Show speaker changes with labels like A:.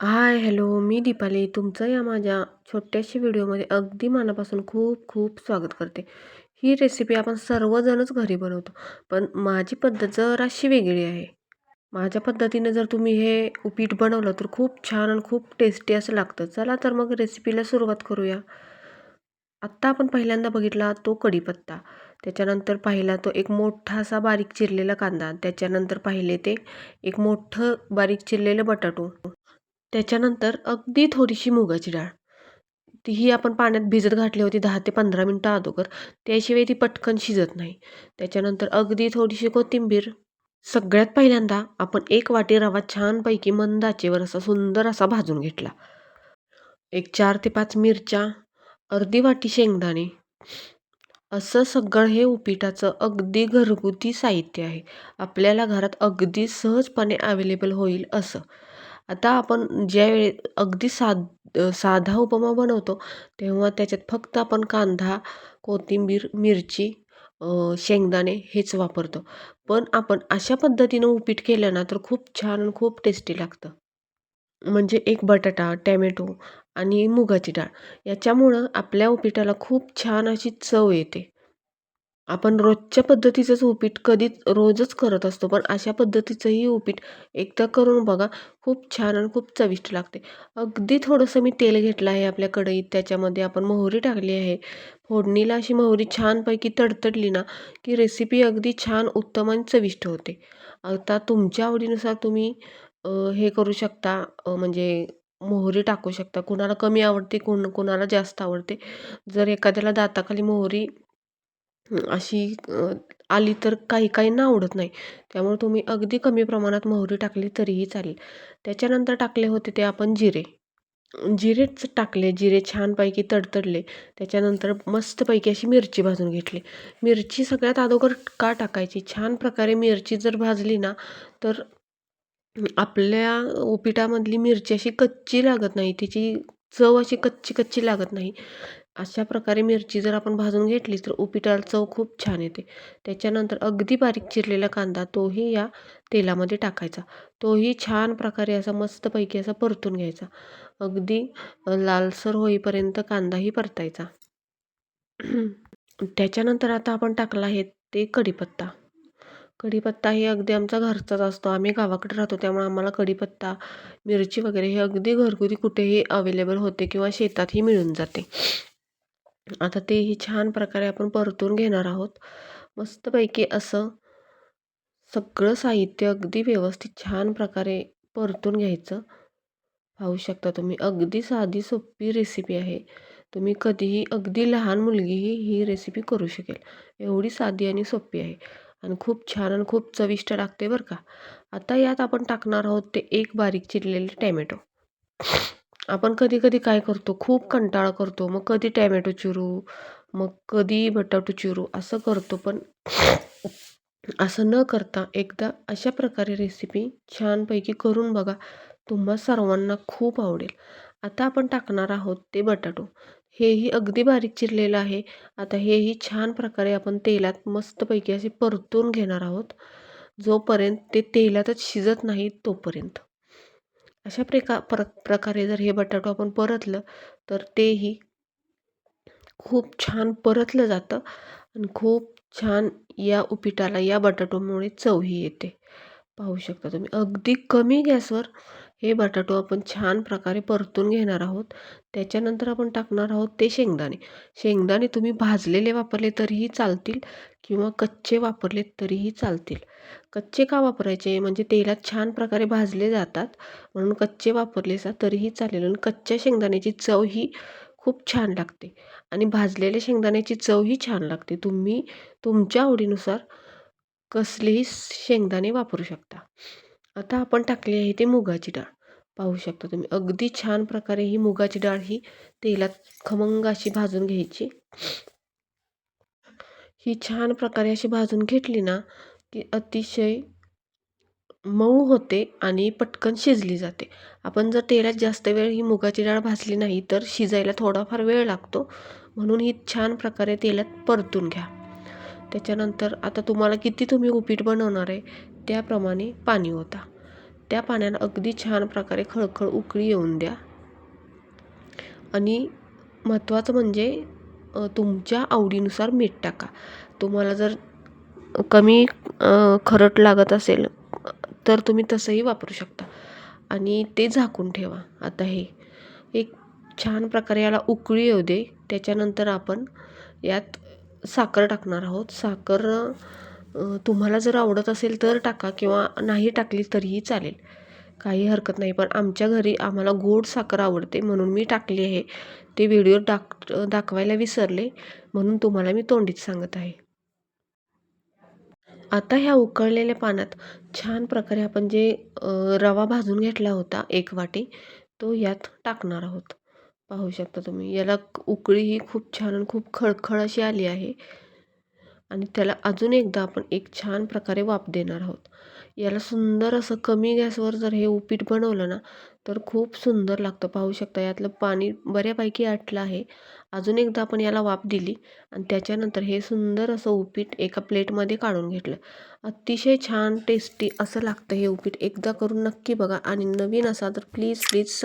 A: हाय, hello. मी दीपाली. तुमचं या माझ्या छोट्याशा व्हिडिओमध्ये अगदी मनापासून खूप खूप स्वागत करते. ही रेसिपी आपण सर्वजणच घरी बनवतो, पण माझी पद्धत जराशी वेगळी आहे. माझ्या पद्धतीने जर तुम्ही हे उपीट बनवलं तर खूप छान आणि खूप टेस्टी असं लागतं. चला तर मग रेसिपीला सुरुवात करूया. आत्ता आपण पहिल्यांदा बघितला तो कढीपत्ता, त्याच्यानंतर पाहिला तो एक मोठासा बारीक चिरलेला कांदा, त्याच्यानंतर पाहिले ते एक मोठं बारीक चिरलेलं बटाटो, त्याच्यानंतर अगदी थोडीशी मुगाची डाळ. तीही आपण पाण्यात भिजत घातली होती दहा ते पंधरा मिनटं अगोदर, त्याशिवाय ती पटकन शिजत नाही. त्याच्यानंतर अगदी थोडीशी कोथिंबीर. सगळ्यात पहिल्यांदा आपण एक वाटी रवा छानपैकी मंद आचेवर असा सुंदर असा भाजून घेतला. एक चार ते पाच मिरच्या, अर्धी वाटी शेंगदाणे, असं सगळं हे उपिटाचं अगदी घरगुती साहित्य आहे. आपल्याला घरात अगदी सहजपणे अवेलेबल होईल असं. आता आपण ज्यावेळी अगदी साध साधा उपमा बनवतो तेव्हा त्याच्यात फक्त आपण कांदा, कोथिंबीर, मिरची, शेंगदाणे हेच वापरतो. पण आपण अशा पद्धतीनं उपीट केलं ना तर खूप छान आणि खूप टेस्टी लागतं. म्हणजे एक बटाटा, टॅमॅटो आणि मुगाची डाळ याच्यामुळं आपल्या उपीटाला खूप छान अशी चव येते. आपण रोजच्या पद्धतीचंच उपीट कधीच रोजच करत असतो, पण अशा पद्धतीचंही उपीट एकदा करून बघा. खूप छान आणि खूप चविष्ट लागते. अगदी थोडंसं मी तेल घेतलं आहे आपल्या कढईत, त्याच्यामध्ये आपण मोहरी टाकली आहे. फोडणीला अशी मोहरी छानपैकी तडतडली ना, की रेसिपी अगदी छान उत्तम आणि चविष्ट होते. आता तुमच्या आवडीनुसार तुम्ही हे करू शकता म्हणजे मोहरी टाकू शकता. कुणाला कमी आवडते, कोण कुणाला जास्त आवडते. जर एखाद्याला दाताखाली मोहरी अशी आली तर काही काहींना आवडत नाही. त्यामुळे तुम्ही अगदी कमी प्रमाणात मोहरी टाकली तरीही चालेल. त्याच्यानंतर टाकले होते ते आपण जिरे. जिरेच टाकले. जिरे छानपैकी तडतडले. त्याच्यानंतर मस्तपैकी अशी मिरची भाजून घेतली. मिरची सगळ्यात अगोदर का टाकायची? छान प्रकारे मिरची जर भाजली ना, तर आपल्या उपिटामधली मिरची अशी कच्ची लागत नाही. तिची चव अशी कच्ची कच्ची लागत नाही. अशा प्रकारे मिरची जर आपण भाजून घेतली तर उपिटाला चव खूप छान येते. त्याच्यानंतर अगदी बारीक चिरलेला कांदा तोही या तेलामध्ये टाकायचा. तोही छान प्रकारे असा मस्तपैकी असा परतून घ्यायचा. अगदी लालसर होईपर्यंत कांदाही परतायचा. त्याच्यानंतर आता आपण टाकला आहे ते कढीपत्ता. कढीपत्ता हे अगदी आमचा घरचाच असतो. आम्ही गावाकडे राहतो त्यामुळे आम्हाला कढीपत्ता, मिरची वगैरे हे अगदी घरगुती कुठेही अवेलेबल होते किंवा शेतातही मिळून जाते. आता तेही छान प्रकारे आपण परतून घेणार आहोत. मस्तपैकी असं सगळं साहित्य अगदी व्यवस्थित छान प्रकारे परतून घ्यायचं. पाहू शकता तुम्ही अगदी साधी सोपी रेसिपी आहे. तुम्ही कधीही अगदी लहान मुलगीही ही रेसिपी करू शकेल. एवढी साधी आणि सोपी आहे आणि खूप छान आणि खूप चविष्ट लागते बरं का. आता यात आपण टाकणार आहोत ते एक बारीक चिरलेले टॅमॅटो. आपण कधी कधी काय करतो खूप कंटाळा करतो. मग कधी टॅमॅटो चिरू, मग कधी बटाटो चिरू असं करतो. पण असं न करता एकदा अशा प्रकारे रेसिपी छानपैकी करून बघा. तुम्हा सर्वांना खूप आवडेल. आता आपण टाकणार आहोत ते बटाटो. हेही अगदी बारीक चिरलेलं आहे. आता हेही छान प्रकारे आपण तेलात मस्तपैकी असे परतून घेणार आहोत. जोपर्यंत ते तेलातच शिजत नाही तोपर्यंत. अशा प्रका प्र प्रकारे जर हे बटाटो आपण परतलं तर तेही खूप छान परतलं जातं आणि खूप छान या उपिटाला या बटाटोमुळे चवही येते. पाहू शकता तुम्ही अगदी कमी गॅसवर हे बटाटो आपण छान प्रकारे परतून घेणार आहोत. त्याच्यानंतर आपण टाकणार आहोत ते शेंगदाणे. शेंगदाणे तुम्ही भाजलेले वापरले तरीही चालतील किंवा कच्चे वापरले तरीही चालतील. कच्चे का वापरायचे? म्हणजे तेलात छान प्रकारे भाजले जातात म्हणून कच्चे वापरले तरीही चालेल आणि कच्च्या शेंगदाण्याची चव ही खूप छान लागते आणि भाजलेल्या शेंगदाण्याची चवही छान लागते. तुम्ही तुमच्या आवडीनुसार कसलेही शेंगदाणे वापरू शकता. आता आपण टाकली आहे ते मुगाची डाळ. पाहू शकता तुम्ही अगदी छान प्रकारे ही मुगाची डाळ ही तेलात खमंग अशी भाजून घ्यायची. ही छान प्रकारे अशी भाजून घेतली ना, की अतिशय मऊ होते आणि पटकन शिजली जाते. आपण जर तेलात जास्त वेळ ही मुगाची डाळ भाजली नाही तर शिजायला थोडाफार वेळ लागतो. म्हणून ही छान प्रकारे तेलात परतून घ्या. त्याच्यानंतर आता तुम्हाला किती तुम्ही उपीट बनवणार आहे त्याप्रमाणे पाणी ओता. त्या पाण्याला अगदी छान प्रकारे खळखळ उकळी येऊन द्या. आणि महत्त्वाचं म्हणजे तुमच्या आवडीनुसार मीठ टाका. तुम्हाला जर कमी खरट लागत असेल तर तुम्ही तसंही वापरू शकता. आणि ते झाकून ठेवा. आता हे एक छान प्रकारे याला उकळी येऊ दे. त्याच्यानंतर आपण यात साखर टाकणार आहोत. साखर तुम्हाला जर आवडत असेल तर टाका किंवा नाही टाकली तरीही चालेल. काही हरकत नाही. पण आमच्या घरी आम्हाला गोड साखर आवडते म्हणून मी टाकली आहे. ते व्हिडिओ दाख दाखवायला विसरले म्हणून तुम्हाला मी तोंडीत सांगत आहे. आता ह्या उकळलेल्या पाण्यात छान प्रकारे आपण जे रवा भाजून घेतला होता एक वाटी तो यात टाकणार आहोत. पाहू शकता तुम्ही. याला उकळी ही खूप छान आणि खूप खळखळ अशी आली आहे. आणि त्याला अजून एकदा आपण एक छान प्रकारे वाफ देणार आहोत. याला सुंदर असं कमी गॅसवर जर हे उपीट बनवलं ना तर खूप सुंदर लागतं. पाहू शकता यातलं पाणी बऱ्यापैकी आटलं आहे. अजून एकदा आपण याला वाफ दिली आणि त्याच्यानंतर हे सुंदर असं उपीट एका प्लेटमध्ये काढून घेतलं. अतिशय छान टेस्टी असं लागतं हे उपीट. एकदा करून नक्की बघा आणि नवीन असा तर प्लीज प्लीज